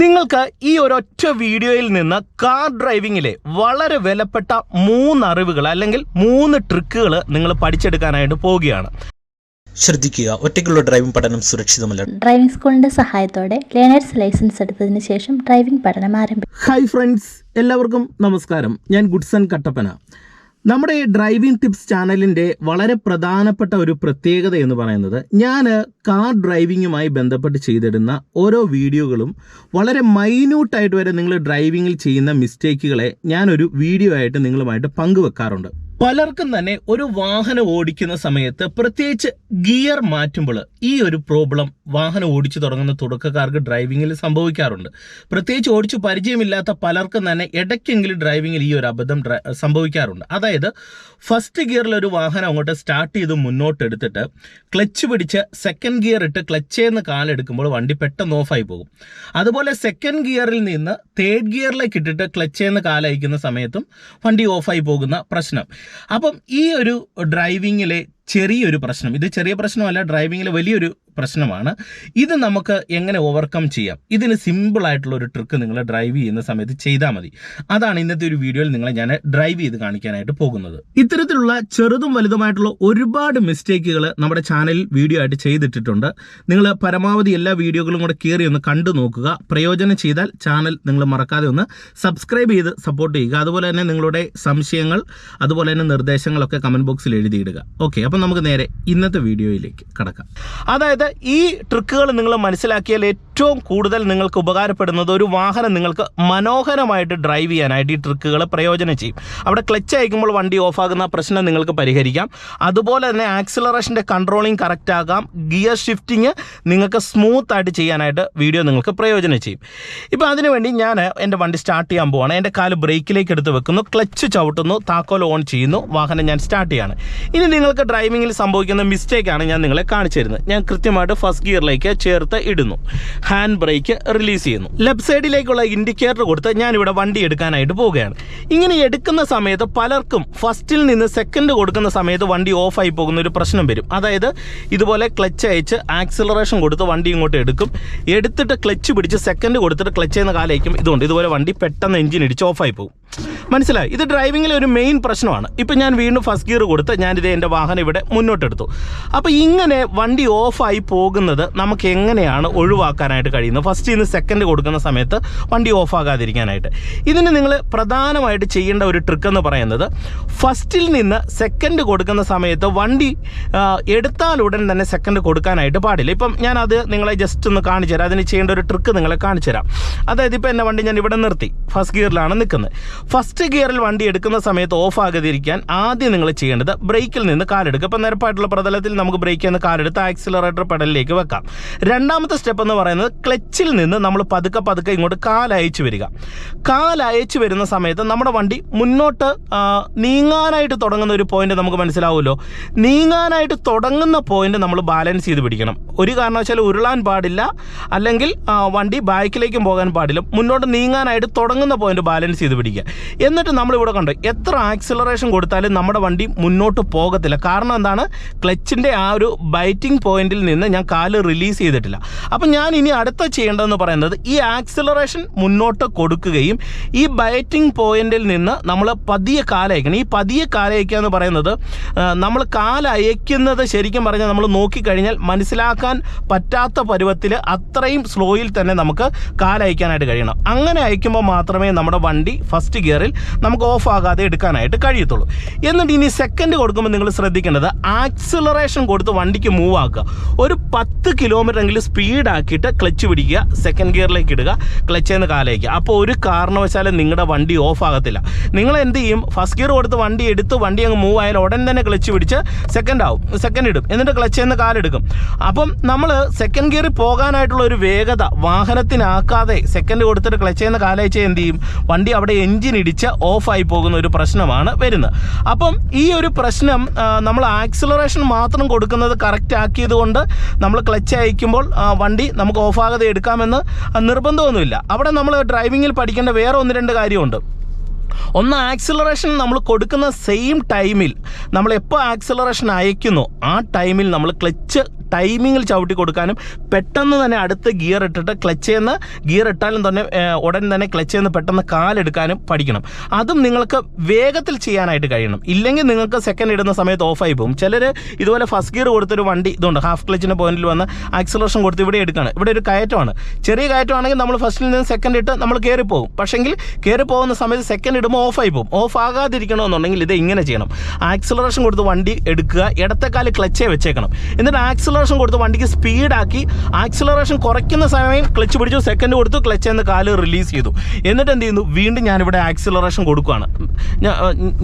നിങ്ങൾക്ക് ഈ ഒരൊറ്റ വീഡിയോയിൽ നിന്ന് കാർ ഡ്രൈവിങ്ങിലെ വളരെ വിലപ്പെട്ട മൂന്ന് അറിവുകൾ അല്ലെങ്കിൽ മൂന്ന് ട്രിക്കുകൾ നിങ്ങൾ പഠിച്ചെടുക്കാനായിട്ട് പോവുകയാണ്. ശ്രദ്ധിക്കുക ഒറ്റയ്ക്കുള്ള ഡ്രൈവിംഗ് പഠനം സുരക്ഷിതമല്ല. ഡ്രൈവിംഗ് സ്കൂളിന്റെ സഹായത്തോടെ ലേണേഴ്സ് ലൈസൻസ് എടുത്തതിന് ശേഷം ഡ്രൈവിംഗ് പഠനം ആരംഭിക്കും ഹൈ ഫ്രണ്ട്സ് എല്ലാവർക്കും നമസ്കാരം. ഞാൻ ഗുഡ്സൺ കട്ടപ്പന. നമ്മുടെ ഈ ഡ്രൈവിംഗ് ടിപ്സ് ചാനലിന്റെ വളരെ പ്രധാനപ്പെട്ട ഒരു പ്രത്യേകത എന്ന് പറയുന്നത് ഞാൻ കാർ ഡ്രൈവിങ്ങുമായി ബന്ധപ്പെട്ട് ചെയ്തിടുന്ന ഓരോ വീഡിയോകളും വളരെ മൈന്യൂട്ടായിട്ട് വരെ നിങ്ങൾ ഡ്രൈവിങ്ങിൽ ചെയ്യുന്ന മിസ്റ്റേക്കുകളെ ഞാനൊരു വീഡിയോ ആയിട്ട് നിങ്ങളുമായിട്ട് പങ്കുവെക്കാറുണ്ട്. പലർക്കും തന്നെ ഒരു വാഹനം ഓടിക്കുന്ന സമയത്ത് പ്രത്യേകിച്ച് ഗിയർ മാറ്റുമ്പോൾ ഈ ഒരു പ്രോബ്ലം വാഹനം ഓടിച്ചു തുടങ്ങുന്ന തുടക്കക്കാർക്ക് ഡ്രൈവിങ്ങിൽ സംഭവിക്കാറുണ്ട്. പ്രത്യേകിച്ച് ഓടിച്ചു പരിചയമില്ലാത്ത പലർക്കും തന്നെ ഇടയ്ക്കെങ്കിലും ഡ്രൈവിങ്ങിൽ ഈ ഒരു അബദ്ധം സംഭവിക്കാറുണ്ട്. അതായത് ഫസ്റ്റ് ഗിയറിൽ ഒരു വാഹനം അങ്ങോട്ട് സ്റ്റാർട്ട് ചെയ്ത് മുന്നോട്ടെടുത്തിട്ട് ക്ലച്ച് പിടിച്ച് സെക്കൻഡ് ഗിയർ ഇട്ട് ക്ലച്ചേന്ന് കാലെടുക്കുമ്പോൾ വണ്ടി പെട്ടെന്ന് ഓഫായി പോകും. അതുപോലെ സെക്കൻഡ് ഗിയറിൽ നിന്ന് തേർഡ് ഗിയറിലേക്ക് ഇട്ടിട്ട് ക്ലച്ചേന്ന് കാലയക്കുന്ന സമയത്തും വണ്ടി ഓഫായി പോകുന്ന പ്രശ്നം. അപ്പം ഈ ഒരു ഡ്രൈവിങ്ങിലെ ചെറിയൊരു പ്രശ്നം ഇത് ചെറിയ പ്രശ്നമല്ല ഡ്രൈവിങ്ങിലെ വലിയൊരു പ്രശ്നമാണ്. ഇത് നമുക്ക് എങ്ങനെ ഓവർകം ചെയ്യാം? ഇതിന് സിമ്പിൾ ആയിട്ടുള്ള ഒരു ട്രിക്ക് നിങ്ങൾ ഡ്രൈവ് ചെയ്യുന്ന സമയത്ത് ചെയ്താൽ മതി. അതാണ് ഇന്നത്തെ ഒരു വീഡിയോയിൽ നിങ്ങളെ ഞാൻ ഡ്രൈവ് ചെയ്ത് കാണിക്കാനായിട്ട് പോകുന്നത്. ഇത്തരത്തിലുള്ള ചെറുതും വലുതുമായിട്ടുള്ള ഒരുപാട് മിസ്റ്റേക്കുകൾ നമ്മുടെ ചാനലിൽ വീഡിയോ ആയിട്ട് ചെയ്തിട്ടിട്ടുണ്ട്. നിങ്ങൾ പരമാവധി എല്ലാ വീഡിയോകളും കൂടെ കയറി ഒന്ന് കണ്ടു നോക്കുക. പ്രയോജനം ചെയ്താൽ ചാനൽ നിങ്ങൾ മറക്കാതെ ഒന്ന് സബ്സ്ക്രൈബ് ചെയ്ത് സപ്പോർട്ട് ചെയ്യുക. അതുപോലെ തന്നെ നിങ്ങളുടെ സംശയങ്ങൾ അതുപോലെ തന്നെ നിർദ്ദേശങ്ങളൊക്കെ കമന്റ് ബോക്സിൽ എഴുതിയിടുക. ഓക്കെ അപ്പം നമുക്ക് നേരെ ഇന്നത്തെ വീഡിയോയിലേക്ക് കടക്കാം. അതായത് ഈ ട്രിക്കുകൾ നിങ്ങൾ മനസ്സിലാക്കിയാൽ ഏറ്റവും കൂടുതൽ നിങ്ങൾക്ക് ഉപകാരപ്പെടുന്നത് ഒരു വാഹനം നിങ്ങൾക്ക് മനോഹരമായിട്ട് ഡ്രൈവ് ചെയ്യാനായിട്ട് ഈ ട്രിക്കുകൾ പ്രയോജനം ചെയ്യും. അവിടെ ക്ലച്ച് അയക്കുമ്പോൾ വണ്ടി ഓഫാകുന്ന പ്രശ്നം നിങ്ങൾക്ക് പരിഹരിക്കാം. അതുപോലെ തന്നെ ആക്സിലറേഷന്റെ കൺട്രോളിങ് കറക്റ്റ് ആകാം. ഗിയർ ഷിഫ്റ്റിങ് നിങ്ങൾക്ക് സ്മൂത്ത് ആയിട്ട് ചെയ്യാനായിട്ട് വീഡിയോ നിങ്ങൾക്ക് പ്രയോജനം ചെയ്യും. ഇപ്പോൾ അതിനുവേണ്ടി ഞാൻ എന്റെ വണ്ടി സ്റ്റാർട്ട് ചെയ്യാൻ പോവാണ്. എന്റെ കാൽ ബ്രേക്കിലേക്ക് എടുത്ത് വെക്കുന്നു. ക്ലച്ച് ചവിട്ടുന്നു. താക്കോൽ ഓൺ ചെയ്യുന്നു. വാഹനം ഞാൻ സ്റ്റാർട്ട് ചെയ്യാണ്. ഇനി നിങ്ങൾക്ക് ഡ്രൈവിങ്ങിൽ സംഭവിക്കുന്ന മിസ്റ്റേക്കാണ് ഞാൻ നിങ്ങളെ കാണിച്ചു തരുന്നത്. ഞാൻ കൃത്യമായിട്ട് ഫസ്റ്റ് ഗിയറിലേക്ക് ചേർത്ത് ഇടുന്നു. ഹാൻഡ് ബ്രേക്ക് റിലീസ് ചെയ്യുന്നു ലെഫ്റ്റ് സൈഡിലേക്കുള്ള ഇൻഡിക്കേറ്റർ കൊടുത്ത് ഞാൻ ഇവിടെ വണ്ടി എടുക്കാനായിട്ട് പോവുകയാണ്. ഇങ്ങനെ എടുക്കുന്ന സമയത്ത് പലർക്കും ഫസ്റ്റിൽ നിന്ന് സെക്കൻഡ് കൊടുക്കുന്ന സമയത്ത് വണ്ടി ഓഫായി പോകുന്ന ഒരു പ്രശ്നം വരും. അതായത് ഇതുപോലെ ക്ലച്ച് അയച്ച് ആക്സിലറേഷൻ കൊടുത്ത് വണ്ടി ഇങ്ങോട്ട് എടുക്കും. എടുത്തിട്ട് ക്ലച്ച് പിടിച്ച് സെക്കൻഡ് കൊടുത്തിട്ട് ക്ലച്ച് ചെയ്യുന്ന കാലയ്ക്കും ഇതുകൊണ്ട്. ഇതുപോലെ വണ്ടി പെട്ടെന്ന് എഞ്ചിൻ ഇടിച്ച് ഓഫായി പോകും. മനസ്സിലായി? ഇത് ഡ്രൈവിങ്ങിലെ ഒരു മെയിൻ പ്രശ്നമാണ്. ഇപ്പം ഞാൻ വീണ്ടും ഫസ്റ്റ് ഗിയർ കൊടുത്ത് ഞാനിത് എന്റെ വാഹനം ഇവിടെ മുന്നോട്ടെടുത്തു. അപ്പോൾ ഇങ്ങനെ വണ്ടി ഓഫായി പോകുന്നത് നമുക്ക് എങ്ങനെയാണ് ഒഴിവാക്കാനായിട്ട് കഴിയുന്നത്? ഫസ്റ്റ് ഇന്ന് സെക്കൻഡ് കൊടുക്കുന്ന സമയത്ത് വണ്ടി ഓഫാകാതിരിക്കാനായിട്ട് ഇതിന് നിങ്ങൾ പ്രധാനമായിട്ട് ചെയ്യേണ്ട ഒരു ട്രിക്ക് എന്ന് പറയുന്നത് ഫസ്റ്റിൽ നിന്ന് സെക്കൻഡ് കൊടുക്കുന്ന സമയത്ത് വണ്ടി എടുത്താൽ ഉടൻ തന്നെ സെക്കൻഡ് കൊടുക്കാനായിട്ട് പാടില്ല. ഇപ്പം ഞാനത് നിങ്ങളെ ജസ്റ്റ് ഒന്ന് കാണിച്ചു തരാം. അതിന് ചെയ്യേണ്ട ഒരു ട്രിക്ക് നിങ്ങളെ കാണിച്ചു തരാം. അതായത് ഇപ്പോൾ എന്റെ വണ്ടി ഞാൻ ഇവിടെ നിർത്തി. ഫസ്റ്റ് ഗിയറിലാണ് നിൽക്കുന്നത്. ഫസ്റ്റ് ഗിയറിൽ വണ്ടി എടുക്കുന്ന സമയത്ത് ഓഫ് ആകാതിരിക്കാൻ ആദ്യം നിങ്ങൾ ചെയ്യേണ്ടത് ബ്രേക്കിൽ നിന്ന് കാലെടുക്കുക. ഇപ്പം നിരപ്പായിട്ടുള്ള പ്രതലത്തിൽ നമുക്ക് ബ്രേക്ക് നിന്ന് കാലെടുത്ത് ആക്സിലറേറ്റർ പെഡലിലേക്ക് വെക്കാം. രണ്ടാമത്തെ സ്റ്റെപ്പ് എന്ന് പറയുന്നത് ക്ലച്ചിൽ നിന്ന് നമ്മൾ പതുക്കെ പതുക്കെ ഇങ്ങോട്ട് കാലയച്ചു വരിക. കാലയച്ചു വരുന്ന സമയത്ത് നമ്മുടെ വണ്ടി മുന്നോട്ട് നീങ്ങാനായിട്ട് തുടങ്ങുന്ന ഒരു പോയിന്റ് നമുക്ക് മനസ്സിലാവുമല്ലോ. നീങ്ങാനായിട്ട് തുടങ്ങുന്ന പോയിന്റ് നമ്മൾ ബാലൻസ് ചെയ്ത് പിടിക്കണം. ഒരു കാരണവശാലും ഉരുളാൻ പാടില്ല. അല്ലെങ്കിൽ വണ്ടി ബാക്കിലേക്കും പോകാൻ പാടില്ല. മുന്നോട്ട് നീങ്ങാനായിട്ട് തുടങ്ങുന്ന പോയിന്റ് ബാലൻസ് ചെയ്ത് പിടിക്കുക. എന്നിട്ട് നമ്മളിവിടെ കണ്ടു എത്ര ആക്സിലറേഷൻ കൊടുത്താലും നമ്മുടെ വണ്ടി മുന്നോട്ട് പോകത്തില്ല. കാരണം എന്താണ്? ക്ലച്ചിന്റെ ആ ഒരു ബൈറ്റിംഗ് പോയിന്റിൽ നിന്ന് ഞാൻ കാൽ റിലീസ് ചെയ്തിട്ടില്ല. അപ്പം ഞാൻ ഇനി അടുത്ത ചെയ്യേണ്ടതെന്ന് പറയുന്നത് ഈ ആക്സിലറേഷൻ മുന്നോട്ട് കൊടുക്കുകയും ഈ ബൈറ്റിംഗ് പോയിന്റിൽ നിന്ന് നമ്മൾ പതിയെ കാലയക്കണം ഈ പതിയെ കാലയക്കുക എന്ന് പറയുന്നത് നമ്മൾ കാലയക്കുന്നത് ശരിക്കും പറഞ്ഞാൽ നമ്മൾ നോക്കിക്കഴിഞ്ഞാൽ മനസ്സിലാക്കാൻ പറ്റാത്ത പരുവത്തിൽ അത്രയും സ്ലോയിൽ തന്നെ നമുക്ക് കാലയക്കാനായിട്ട് കഴിയണം. അങ്ങനെ അയക്കുമ്പോൾ മാത്രമേ നമ്മുടെ വണ്ടി ഫസ്റ്റ് ഗിയറിൽ നമുക്ക് ഓഫ് ആകാതെ എടുക്കാനായിട്ട് കഴിയത്തുള്ളൂ. എന്നിട്ട് ഇനി സെക്കൻഡ് കൊടുക്കുമ്പോൾ നിങ്ങൾ ശ്രദ്ധിക്കേണ്ടത് ആക്സിലറേഷൻ കൊടുത്ത് വണ്ടിക്ക് മൂവ് ആക്കുക. ഒരു പത്ത് കിലോമീറ്റർ എങ്കിലും സ്പീഡ് ആക്കിയിട്ട് ക്ലച്ച് പിടിക്കുക സെക്കൻഡ് ഗിയറിലേക്ക് ഇടുക ക്ലച്ച് നിന്ന് കാലയക്കുക. അപ്പോൾ ഒരു കാരണവശാലും നിങ്ങളുടെ വണ്ടി ഓഫ് ആകത്തില്ല. നിങ്ങൾ എന്ത് ചെയ്യും? ഫസ്റ്റ് ഗിയർ കൊടുത്ത് വണ്ടി എടുത്ത് വണ്ടി അങ്ങ് മൂവ് ആയാലും ഉടൻ തന്നെ ക്ലച്ച് പിടിച്ച് സെക്കൻഡ് ആവും. സെക്കൻഡ് ഇടും. എന്നിട്ട് ക്ലച്ച് നിന്ന് കാലെടുക്കും. അപ്പം നമ്മൾ സെക്കൻഡ് ഗിയറിൽ പോകാനായിട്ടുള്ള ഒരു വേഗത വാഹനത്തിനാക്കാതെ സെക്കൻഡ് കൊടുത്തിട്ട് ക്ലച്ച് ചെയ്യുന്ന കാലയച്ച് എന്ത് ചെയ്യും? വണ്ടി അവിടെ എഞ്ചിൻ ഇടിച്ച് ഓഫായി പോകുന്ന ഒരു പ്രശ്നമാണ് വരുന്നത്. അപ്പം ഈ ഒരു പ്രശ്നം നമ്മൾ ആക്സിലറേഷൻ മാത്രം കൊടുക്കുന്നത് കറക്റ്റ് ആക്കിയത് കൊണ്ട് നമ്മൾ ക്ലച്ച് അയക്കുമ്പോൾ വണ്ടി നമുക്ക് ഓഫാകാതെ എടുക്കാമെന്ന് നിർബന്ധമൊന്നുമില്ല. അവിടെ നമ്മൾ ഡ്രൈവിങ്ങിൽ പഠിക്കേണ്ട വേറെ ഒന്ന് രണ്ട് കാര്യമുണ്ട്. ഒന്ന് ആക്സിലറേഷൻ നമ്മൾ കൊടുക്കുന്ന സെയിം ടൈമിൽ നമ്മൾ എപ്പോൾ ആക്സിലറേഷൻ അയക്കുന്നു ആ ടൈമിൽ നമ്മൾ ക്ലച്ച് ടൈമിങ്ങിൽ ചവിട്ടി കൊടുക്കാനും പെട്ടെന്ന് തന്നെ അടുത്ത് ഗിയർ ഇട്ടിട്ട് ക്ലച്ച് ചെയ്യുന്ന ഗിയർ ഇട്ടാലും തന്നെ ഉടൻ തന്നെ ക്ലച്ച് ചെയ്യുന്ന പെട്ടെന്ന് കാലെടുക്കാനും പഠിക്കണം. അതും നിങ്ങൾക്ക് വേഗത്തിൽ ചെയ്യാനായിട്ട് കഴിയണം. ഇല്ലെങ്കിൽ നിങ്ങൾക്ക് സെക്കൻഡ് ഇടുന്ന സമയത്ത് ഓഫായി പോകും. ചിലർ ഇതുപോലെ ഫസ്റ്റ് ഗിയർ കൊടുത്തൊരു വണ്ടി ഇതുണ്ട് ഹാഫ് ക്ലച്ചിന്റെ പോയിന്റിൽ വന്ന് ആക്സലറേഷൻ കൊടുത്ത് ഇവിടെ എടുക്കുകയാണ് ഇവിടെ ഒരു കയറ്റമാണ്. ചെറിയ കയറ്റമാണെങ്കിൽ നമ്മൾ ഫസ്റ്റിൽ നിന്ന് സെക്കൻഡ് ഇട്ട് നമ്മൾ കയറി പോകും പക്ഷെങ്കിൽ കയറി പോകുന്ന സമയത്ത് സെക്കൻഡ് ഇടുമ്പോൾ ഓഫായി പോകും. ഓഫ് ആകാതിരിക്കണമെന്നുണ്ടെങ്കിൽ ഇത് ഇങ്ങനെ ചെയ്യണം. ആക്സലറേഷൻ കൊടുത്ത് വണ്ടി എടുക്കുക ഇടത്തെക്കാൽ ക്ലച്ചേ വെച്ചേക്കണം. എന്നിട്ട് ആക്സലറേഷൻ കൊടുത്ത്. വണ്ടിക്ക് സ്പീഡാക്കി ആക്സലറേഷൻ കുറയ്ക്കുന്ന സമയം ക്ലച്ച് പിടിച്ചു സെക്കൻഡ് കൊടുത്തു ക്ലച്ച് എന്ന് കാൽ റിലീസ് ചെയ്തു. എന്നിട്ട് എന്ത് ചെയ്യുന്നു? വീണ്ടും ഞാനിവിടെ ആക്സിലറേഷൻ കൊടുക്കുകയാണ്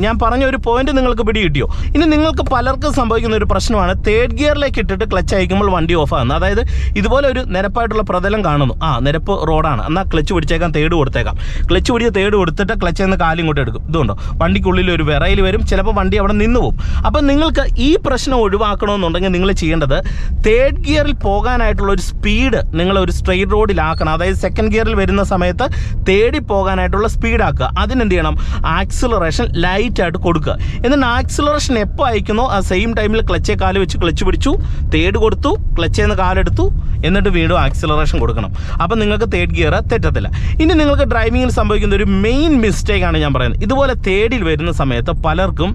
ഞാൻ പറഞ്ഞ ഒരു പോയിന്റ് നിങ്ങൾക്ക് പിടി കിട്ടിയോ ഇനി നിങ്ങൾക്ക് പലർക്കും സംഭവിക്കുന്ന ഒരു പ്രശ്നമാണ്. തേർഡ് ഗിയറിലേക്ക് ഇട്ടിട്ട് ക്ലച്ച് അയക്കുമ്പോൾ വണ്ടി ഓഫ് ആകുന്നു. അതായത് ഇതുപോലെ ഒരു നിരപ്പായിട്ടുള്ള പ്രതലം കാണുന്നു. ആ നിരപ്പ് റോഡാണ് എന്നാൽ ക്ലച്ച് പിടിച്ചേക്കാം തേർഡ് കൊടുത്തേക്കാം. ക്ലച്ച് പിടിച്ച് തേർഡ് കൊടുത്തിട്ട് ക്ലച്ച് എന്ന് കാലും ഇങ്ങോട്ട് എടുക്കും. ഇതുണ്ടോ? വണ്ടിക്കുള്ളിൽ ഒരു വിറയിൽ വരും. ചിലപ്പോൾ വണ്ടി അവിടെ നിന്ന് പോകും. അപ്പം നിങ്ങൾക്ക് ഈ പ്രശ്നം ഒഴിവാക്കണമെന്നുണ്ടെങ്കിൽ നിങ്ങൾ ചെയ്യേണ്ടത് തേർഡ് ഗിയറിൽ പോകാനായിട്ടുള്ള ഒരു സ്പീഡ് നിങ്ങൾ ഒരു സ്ട്രെയിറ്റ് റോഡിലാക്കണം അതായത് സെക്കൻഡ് ഗിയറിൽ വരുന്ന സമയത്ത് തേടി പോകാനായിട്ടുള്ള സ്പീഡാക്കുക അതിനെന്ത് ചെയ്യണം? ആക്സിലറേഷൻ ലൈറ്റായിട്ട് കൊടുക്കുക. എന്നിട്ട് ആക്സിലറേഷൻ എപ്പോൾ അയക്കുന്നോ ആ സെയിം ടൈമിൽ ക്ലച്ചേ കാൽ വെച്ച് ക്ലച്ച് പിടിച്ചു തേട് കൊടുത്തു ക്ലച്ചേന്ന് കാലെടുത്തു എന്നിട്ട് വീണ്ടും ആക്സിലറേഷൻ കൊടുക്കണം. അപ്പം നിങ്ങൾക്ക് തേർഡ് ഗിയർ തെറ്റത്തില്ല. ഇനി നിങ്ങൾക്ക് ഡ്രൈവിങ്ങിൽ സംഭവിക്കുന്ന ഒരു മെയിൻ മിസ്റ്റേക്കാണ് ഞാൻ പറയുന്നത്. ഇതുപോലെ തേടിൽ വരുന്ന സമയത്ത് പലർക്കും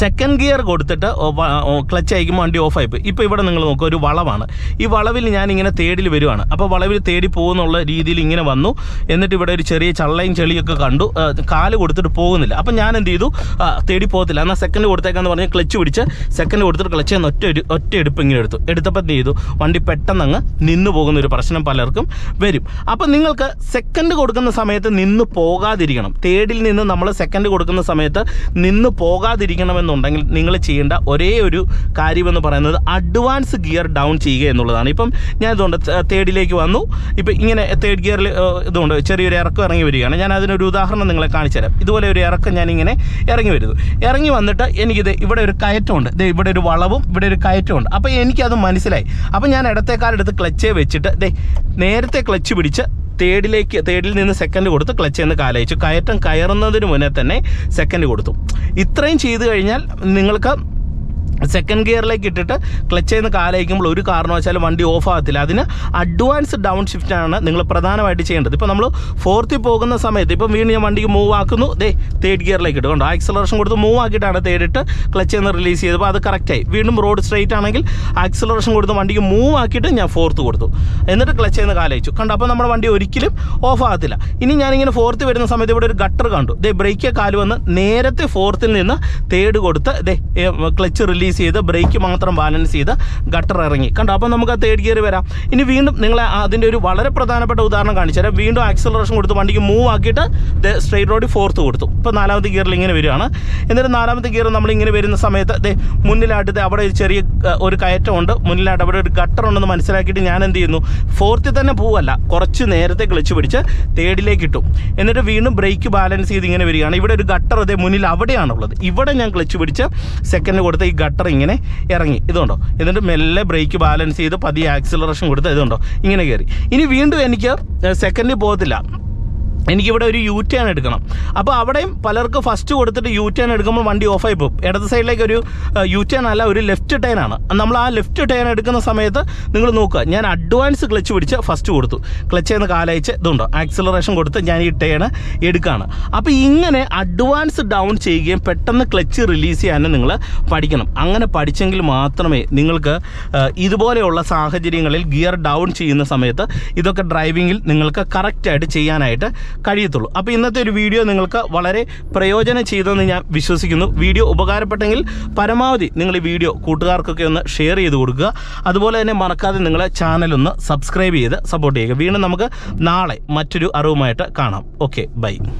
സെക്കൻഡ് ഗിയർ കൊടുത്തിട്ട് ക്ലച്ച് അയക്കുമ്പോൾ വണ്ടി ഓഫ് ആയിപ്പോയി ഇപ്പോൾ ഇവിടെ നിങ്ങൾ നോക്കുക ഒരു വളവാണ്. ഈ വളവിൽ ഞാൻ ഇങ്ങനെ തേടിൽ വരുവാണ്. അപ്പോൾ വളവിൽ തേടി പോകുന്നുള്ള രീതിയിൽ ഇങ്ങനെ വന്നു. എന്നിട്ട് ഇവിടെ ഒരു ചെറിയ ചള്ളയും ചെളിയൊക്കെ കണ്ടു. കാൽ കൊടുത്തിട്ട് പോകുന്നില്ല. അപ്പോൾ ഞാൻ എന്ത് ചെയ്തു? തേടി പോകത്തില്ല. എന്നാൽ സെക്കൻഡ് കൊടുത്തേക്കാന്ന് പറഞ്ഞ് ക്ലച്ച് പിടിച്ച് സെക്കൻഡ് കൊടുത്തിട്ട് ക്ലച്ച് ചെയ്യുന്ന ഒറ്റ ഒരു ഒറ്റ എടുപ്പ് ഇങ്ങനെ എടുത്തു. എടുത്തപ്പോൾ എന്ത് ചെയ്തു? വണ്ടി പെട്ടെന്ന് അങ്ങ് നിന്നു പോകുന്ന ഒരു പ്രശ്നം പലർക്കും വരും. അപ്പം നിങ്ങൾക്ക് സെക്കൻഡ് കൊടുക്കുന്ന സമയത്ത് നിന്ന് പോകാതിരിക്കണം. തേടിൽ നിന്ന് നമ്മൾ സെക്കൻഡ് കൊടുക്കുന്ന സമയത്ത് നിന്ന് പോകാതിരിക്കണമെന്നുണ്ടെങ്കിൽ നിങ്ങൾ ചെയ്യേണ്ട ഒരേ ഒരു കാര്യമെന്ന് പറയുന്നത് അഡ്വാൻസ് ഗിയർ ഡൗൺ ചെയ്യുക എന്നുള്ളതാണ്. ഇപ്പം ഞാൻ ഇതുകൊണ്ട് തേർഡിലേക്ക് വന്നു. ഇപ്പം ഇങ്ങനെ തേർഡ് ഗിയറിൽ ഇതുകൊണ്ട് ചെറിയൊരു ഇറക്കം ഇറങ്ങി വരികയാണ്. ഞാൻ അതിനൊരു ഉദാഹരണം നിങ്ങളെ കാണിച്ചുതരാം ഇതുപോലെ ഒരു ഇറക്കം ഞാനിങ്ങനെ ഇറങ്ങി വരുന്നു. ഇറങ്ങി വന്നിട്ട് എനിക്കിത് ഇവിടെ ഒരു കയറ്റമുണ്ട്. ദേ ഇവിടെ ഒരു വളവും ഇവിടെ ഒരു കയറ്റമുണ്ട്. അപ്പോൾ എനിക്കത് മനസ്സിലായി. അപ്പോൾ ഞാൻ ഇടത്തേക്കാരെടുത്ത് ക്ലച്ചേ വെച്ചിട്ട് ദേ നേരത്തെ ക്ലച്ച് പിടിച്ച് തേർഡിലേക്ക് തേഡിൽ നിന്ന് സെക്കൻഡ് കൊടുത്ത് ക്ലച്ച് നിന്ന് കാലയച്ചു. കയറ്റം കയറുന്നതിന് മുന്നേ തന്നെ സെക്കൻഡ് കൊടുത്തു. ഇത്രയും ചെയ്തു കഴിഞ്ഞാൽ നിങ്ങൾക്ക് സെക്കൻഡ് ഗിയറിലേക്ക് ഇട്ടിട്ട് ക്ലച്ച് ചെയ്യുന്ന കാലയക്കുമ്പോൾ ഒരു കാരണവശാലും വണ്ടി ഓഫ് ആകത്തില്ല. അതിന് അഡ്വാൻസ് ഡൗൺ ഷിഫ്റ്റാണ് നിങ്ങൾ പ്രധാനമായിട്ട് ചെയ്യേണ്ടത്. ഇപ്പോൾ നമ്മൾ ഫോർത്തിൽ പോകുന്ന സമയത്ത് ഇപ്പം വീണ്ടും ഞാൻ വണ്ടിക്ക് മൂവ് ആക്കുന്നു. ദേ തേർഡ് ഗിയറിലേക്ക് ഇട്ടു. കണ്ടോ? ആക്സലറേഷൻ കൊടുത്ത് മൂവ് ആക്കിയിട്ടാണ് തേർഡിട്ട് ക്ലച്ച് എന്ന് റിലീസ് ചെയ്തപ്പോൾ അത് കറക്റ്റായി വീണ്ടും റോഡ് സ്ട്രൈറ്റ് ആണെങ്കിൽ ആക്സലറേഷൻ കൊടുത്ത് വണ്ടിക്ക് മൂവ് ആക്കിയിട്ട് ഞാൻ ഫോർത്ത് കൊടുത്തു. എന്നിട്ട് ക്ലച്ച് ചെയ്യുന്ന കാലയച്ചു. കണ്ടോ? അപ്പോൾ നമ്മുടെ വണ്ടി ഒരിക്കലും ഓഫ് ആകത്തില്ല. ഇനി ഞാനിങ്ങനെ ഫോർത്ത് വരുന്ന സമയത്ത് ഇവിടെ ഒരു ഗട്ടർ കണ്ടു. ദേ ബ്രേക്ക് കാൽ വന്ന് നേരത്തെ ഫോർത്തിൽ നിന്ന് തേർഡ് കൊടുത്ത് ദേ ക്ലച്ച് റിലീസ് ചെയ്ത് ബ്രേക്ക് മാത്രം ബാലൻസ് ചെയ്ത് ഗട്ടർ ഇറങ്ങി. കണ്ടോ? അപ്പോൾ നമുക്ക് ആ തേർഡ് ഗിയർ വരാം. ഇനി വീണ്ടും നിങ്ങൾ അതിന്റെ ഒരു വളരെ പ്രധാനപ്പെട്ട ഉദാഹരണം കാണിച്ചു തരാം. വീണ്ടും ആക്സലറേഷൻ കൊടുത്ത് വണ്ടിക്ക് മൂവ് ആക്കിയിട്ട് സ്ട്രെയിറ്റ് റോഡിൽ ഫോർത്ത് കൊടുത്തു. ഇപ്പോൾ നാലാമത്തെ ഗിയറിൽ ഇങ്ങനെ വരികയാണ്. എന്നിട്ട് നാലാമത്തെ ഗിയർ നമ്മൾ ഇങ്ങനെ വരുന്ന സമയത്ത് അതെ മുന്നിലായിട്ട് അവിടെ ഒരു ചെറിയ ഒരു കയറ്റമുണ്ട് മുന്നിലായിട്ട് അവിടെ ഒരു ഗട്ടർ ഉണ്ടെന്ന് മനസ്സിലാക്കിയിട്ട് ഞാൻ എന്ത് ചെയ്യുന്നു? ഫോർത്തിൽ തന്നെ പോവല്ല. കുറച്ച് നേരത്തെ ക്ലച്ച് പിടിച്ച് തേർഡിലേക്ക് ഇട്ടു. എന്നിട്ട് വീണ്ടും ബ്രേക്ക് ബാലൻസ് ചെയ്ത് ഇങ്ങനെ വരികയാണ്. ഇവിടെ ഒരു ഗട്ടർ അതേ മുന്നിൽ അവിടെയാണുള്ളത്. ഇവിടെ ഞാൻ ക്ലച്ച് പിടിച്ച് സെക്കൻഡ് കൊടുത്ത് ഈ ഗട്ടർ ഇങ്ങനെ ഇറങ്ങി. ഇതുണ്ടോ എന്നിട്ട് മെല്ലെ ബ്രേക്ക് ബാലൻസ് ചെയ്ത് പതിയെ ആക്സിലറേഷൻ കൊടുത്ത് ഇതുണ്ടോ ഇങ്ങനെ കയറി ഇനി വീണ്ടും എനിക്ക് സെക്കൻഡിൽ പോകത്തില്ല. എനിക്കിവിടെ ഒരു യു ടേൺ എടുക്കണം. അപ്പോൾ അവിടെയും പലർക്ക് ഫസ്റ്റ് കൊടുത്തിട്ട് യു ടേൺ എടുക്കുമ്പോൾ വണ്ടി ഓഫായി പോകും. ഇടത് സൈഡിലേക്ക് ഒരു യു ടേൺ അല്ല ഒരു ലെഫ്റ്റ് ടേൺ ആണ്. നമ്മൾ ആ ലെഫ്റ്റ് ടേൺ എടുക്കുന്ന സമയത്ത് നിങ്ങൾ നോക്കുക. ഞാൻ അഡ്വാൻസ് ക്ലച്ച് പിടിച്ച് ഫസ്റ്റ് കൊടുത്തു. ക്ലച്ച് ചെയ്യുന്ന കാലയച്ച് ഇതുണ്ട്. ആക്സിലറേഷൻ കൊടുത്ത് ഞാൻ ഈ ടേൺ എടുക്കുകയാണ് അപ്പോൾ ഇങ്ങനെ അഡ്വാൻസ് ഡൗൺ ചെയ്യുകയും പെട്ടെന്ന് ക്ലച്ച് റിലീസ് ചെയ്യാനും നിങ്ങൾ പഠിക്കണം. അങ്ങനെ പഠിച്ചെങ്കിൽ മാത്രമേ നിങ്ങൾക്ക് ഇതുപോലെയുള്ള സാഹചര്യങ്ങളിൽ ഗിയർ ഡൗൺ ചെയ്യുന്ന സമയത്ത് ഇതൊക്കെ ഡ്രൈവിങ്ങിൽ നിങ്ങൾക്ക് കറക്റ്റായിട്ട് ചെയ്യാനായിട്ട് കഴിയത്തുള്ളൂ. അപ്പോൾ ഇന്നത്തെ ഒരു വീഡിയോ നിങ്ങൾക്ക് വളരെ പ്രയോജനം ചെയ്തെന്ന് ഞാൻ വിശ്വസിക്കുന്നു. വീഡിയോ ഉപകാരപ്പെട്ടെങ്കിൽ പരമാവധി നിങ്ങൾ ഈ വീഡിയോ കൂട്ടുകാർക്കൊക്കെ ഒന്ന് ഷെയർ ചെയ്ത് കൊടുക്കുക. അതുപോലെ തന്നെ മറക്കാതെ നിങ്ങളെ ചാനൽ ഒന്ന് സബ്സ്ക്രൈബ് ചെയ്ത് സപ്പോർട്ട് ചെയ്യുക. വീണ്ടും നമുക്ക് നാളെ മറ്റൊരു അറിവുമായിട്ട് കാണാം. Okay bye